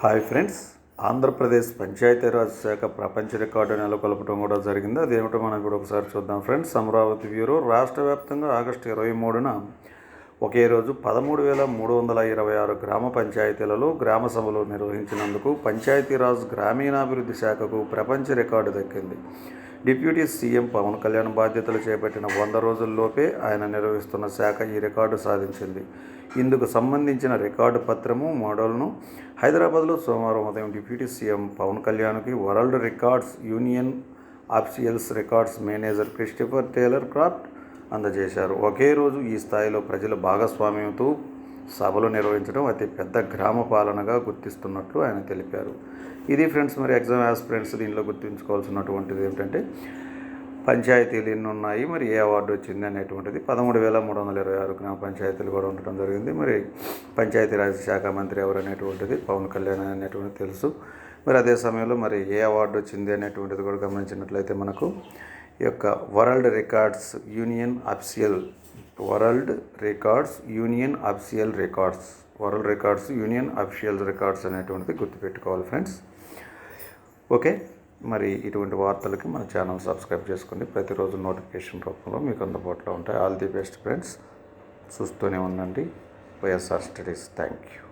Hi friends Andhra Pradesh Panchayati Raj శాఖ ప్రపంచ record నెలకొల్పడం కూడా జరిగింది. అదేమిటో మనం కూడా ఒకసారి చూద్దాం ఫ్రెండ్స్. అమరావతి బ్యూరో రాష్ట్ర వ్యాప్తంగా ఆగస్టు ఇరవై మూడున ఒకే రోజు పదమూడు వేల మూడు వందల ఇరవై ఆరు గ్రామ పంచాయతీలలో గ్రామ సభలు నిర్వహించినందుకు పంచాయతీరాజ్ గ్రామీణాభివృద్ధి శాఖకు ప్రపంచ రికార్డు దక్కింది. డిప్యూటీ సీఎం పవన్ కళ్యాణ్ బాధ్యతలు చేపట్టిన వంద రోజుల్లోపే ఆయన నిర్వహిస్తున్న శాఖ ఈ రికార్డు సాధించింది. ఇందుకు సంబంధించిన రికార్డు పత్రము మోడల్ను హైదరాబాద్లో సోమవారం ఉదయం డిప్యూటీ సీఎం పవన్ కళ్యాణ్కి world records union officials records manager Christopher Taylor Kraft అందజేశారు. ఒకే రోజు ఈ స్థాయిలో ప్రజల భాగస్వామ్యంతో సభలు నిర్వహించడం అతి పెద్ద గ్రామ పాలనగా గుర్తిస్తున్నట్లు ఆయన తెలిపారు. ఇది ఫ్రెండ్స్ మరి ఎగ్జామ్ ఫ్రెండ్స్ దీనిలో గుర్తుంచుకోవాల్సినటువంటిది ఏమిటంటే పంచాయతీలు ఎన్ని ఉన్నాయి మరి ఏ అవార్డు వచ్చింది అనేటువంటిది పదమూడు వేల మూడు వందల ఇరవై ఆరు గ్రామ పంచాయతీలు కూడా ఉండటం జరిగింది. మరి పంచాయతీరాజ్ శాఖ మంత్రి ఎవరు అనేటువంటిది పవన్ కళ్యాణ్ అనేటువంటిది తెలుసు. మరి అదే సమయంలో మరి ఏ అవార్డు వచ్చింది అనేటువంటిది కూడా గమనించినట్లయితే మనకు యొక్క world records union official world records union official records world records union official records అనేటువంటిది గుర్తుపెట్టుకోవాలి ఫ్రెండ్స్. ఓకే మరి ఇటువంటి వార్తలకి మన ఛానల్ సబ్స్క్రైబ్ చేసుకోండి ప్రతిరోజు నోటిఫికేషన్ రూపంలో మీకు అందుబాటులో ఉంటాయి. ఆల్ ది బెస్ట్ ఫ్రెండ్స్ చూస్తూనే ఉండండి. వైఎస్ఆర్ స్టడీస్. Thank you